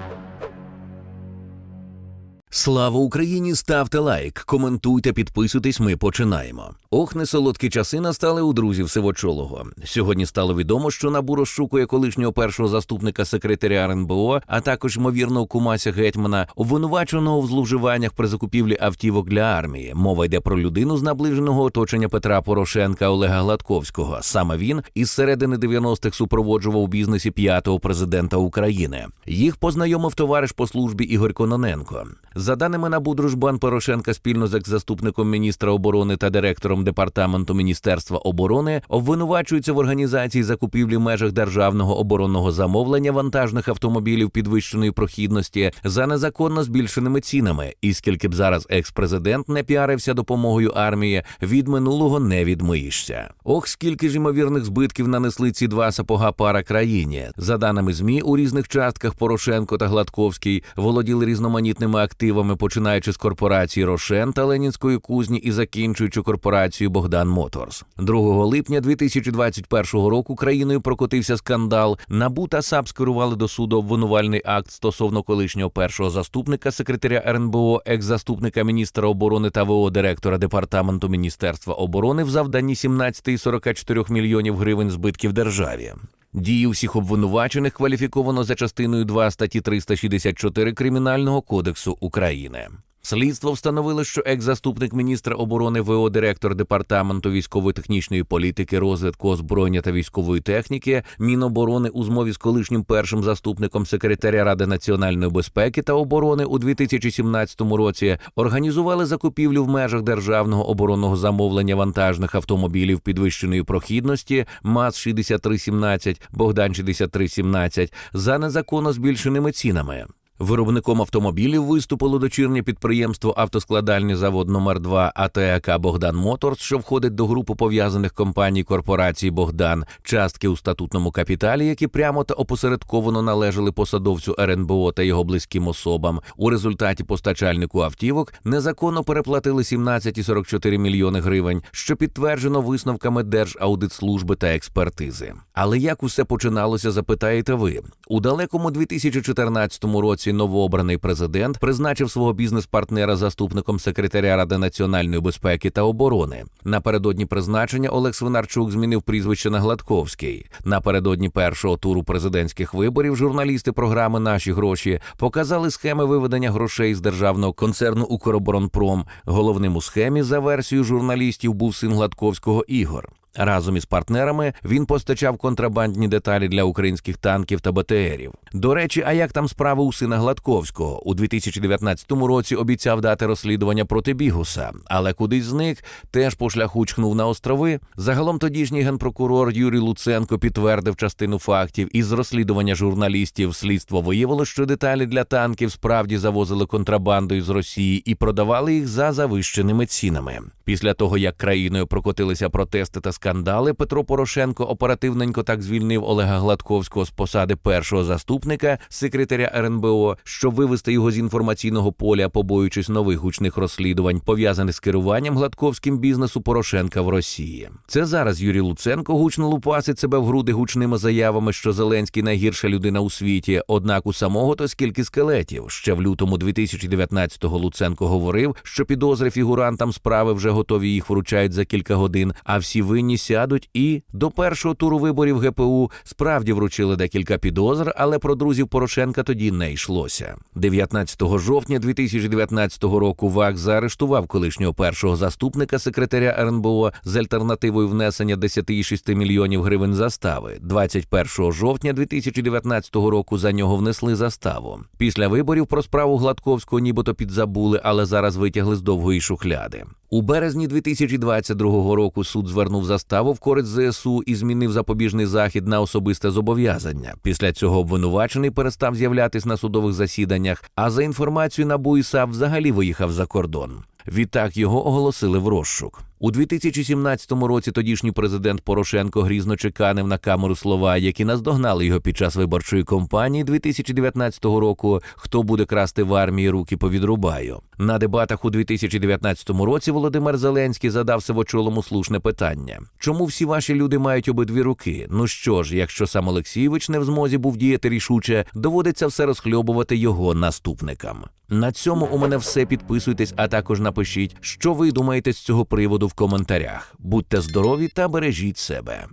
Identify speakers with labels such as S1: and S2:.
S1: Thank you. Слава Україні! Ставте лайк, коментуйте, підписуйтесь. Ми починаємо. Ох, не солодкі часи настали у друзів Сивочолого. Сьогодні стало відомо, що набу розшукує колишнього першого заступника секретаря РНБО, а також ймовірного кумася гетьмана, обвинуваченого в зловживаннях при закупівлі автівок для армії. Мова йде про людину з наближеного оточення Петра Порошенка Олега Гладковського. Саме він із середини 90-х супроводжував у бізнесі п'ятого президента України. Їх познайомив товариш по службі Ігор Кононенко. За даними НАБУ, дружбан Порошенка спільно з екс-заступником міністра оборони та директором департаменту Міністерства оборони обвинувачуються в організації закупівлі в межах державного оборонного замовлення вантажних автомобілів підвищеної прохідності за незаконно збільшеними цінами. І скільки б зараз екс-президент не піарився допомогою армії, від минулого не відмиєшся. Ох, скільки ж ймовірних збитків нанесли ці два сапога пара країні. За даними змі, у різних частках Порошенко та Гладковський володіли різноманітними активами, починаючи з корпорації Рошен та Ленінської кузні і закінчуючи корпорацією Богдан Моторс. 2 липня 2021 року країною прокотився скандал. НАБУ та САП скерували до суду обвинувальний акт стосовно колишнього першого заступника секретаря РНБО, екс-заступника міністра оборони та ВО директора департаменту Міністерства оборони в завданні 17,44 мільйонів гривень збитків державі. Дії всіх обвинувачених кваліфіковано за частиною 2 статті 364 Кримінального кодексу України. Слідство встановило, що екс-заступник міністра оборони ВО директор департаменту військово-технічної політики, розвитку озброєння та військової техніки, Міноборони у змові з колишнім першим заступником секретаря Ради національної безпеки та оборони у 2017 році організували закупівлю в межах державного оборонного замовлення вантажних автомобілів підвищеної прохідності МАЗ 6317 Богдан 6317 за незаконно збільшеними цінами. Виробником автомобілів виступило дочірнє підприємство Автоскладальний завод номер 2 АТАК Богдан Моторс, що входить до групи пов'язаних компаній корпорації Богдан, частки у статутному капіталі, які прямо та опосередковано належали посадовцю РНБО та його близьким особам. У результаті постачальнику автівок незаконно переплатили 17,44 мільйони гривень, що підтверджено висновками Держаудитслужби та експертизи. Але як усе починалося, запитаєте ви у далекому 2014 році новообраний президент призначив свого бізнес-партнера заступником секретаря Ради національної безпеки та оборони. Напередодні призначення Олег Свинарчук змінив прізвище на Гладковський. Напередодні першого туру президентських виборів журналісти програми Наші гроші показали схеми виведення грошей з державного концерну Укроборонпром. Головним у схемі за версією журналістів був син Гладковського Ігор. Разом із партнерами він постачав контрабандні деталі для українських танків та БТРів. До речі, а як там справи у сина Гладковського? У 2019 році обіцяв дати розслідування проти Бігуса, але кудись зник, теж по шляху чхнув на острови. Загалом тодішній генпрокурор Юрій Луценко підтвердив частину фактів. Із розслідування журналістів слідство виявило, що деталі для танків справді завозили контрабандою з Росії і продавали їх за завищеними цінами. Після того, як країною прокотилися протести та скандали, Петро Порошенко оперативненько так звільнив Олега Гладковського з посади першого заступника секретаря РНБО, щоб вивести його з інформаційного поля, побоюючись нових гучних розслідувань, пов'язаних з керуванням гладковським бізнесу Порошенка в Росії. Це зараз Юрій Луценко гучно лупасить себе в груди гучними заявами, що Зеленський найгірша людина у світі. Однак у самого то скільки скелетів. Ще в лютому 2019-го Луценко говорив, що підозри фігурантам справи вже готові їх вручають за кілька годин, а всі винні сядуть і до першого туру виборів ГПУ справді вручили декілька підозр, але про друзів Порошенка тоді не йшлося. 19 жовтня 2019 року ВАК заарештував колишнього першого заступника секретаря РНБО з альтернативою внесення 10,6 мільйонів гривень застави. 21 жовтня 2019 року за нього внесли заставу. Після виборів про справу Гладковського нібито підзабули, але зараз витягли з довгої шухляди. У березні 2022 року суд звернув заставу в користь ЗСУ і змінив запобіжний захід на особисте зобов'язання. Після цього обвинувачений перестав з'являтись на судових засіданнях, а за інформацією НАБУ і взагалі виїхав за кордон. Відтак його оголосили в розшук. У 2017 році тодішній президент Порошенко грізно чеканив на камеру слова, які наздогнали його під час виборчої кампанії 2019 року. Хто буде красти в армії руки повідрубаю. На дебатах у 2019 році Володимир Зеленський задав Сивочолому слушне питання: чому всі ваші люди мають обидві руки? Ну що ж, якщо сам Олексійович не в змозі був діяти рішуче, доводиться все розхльобувати його наступникам. На цьому у мене все. Підписуйтесь, а також напишіть, що ви думаєте з цього приводу в коментарях. Будьте здорові та бережіть себе.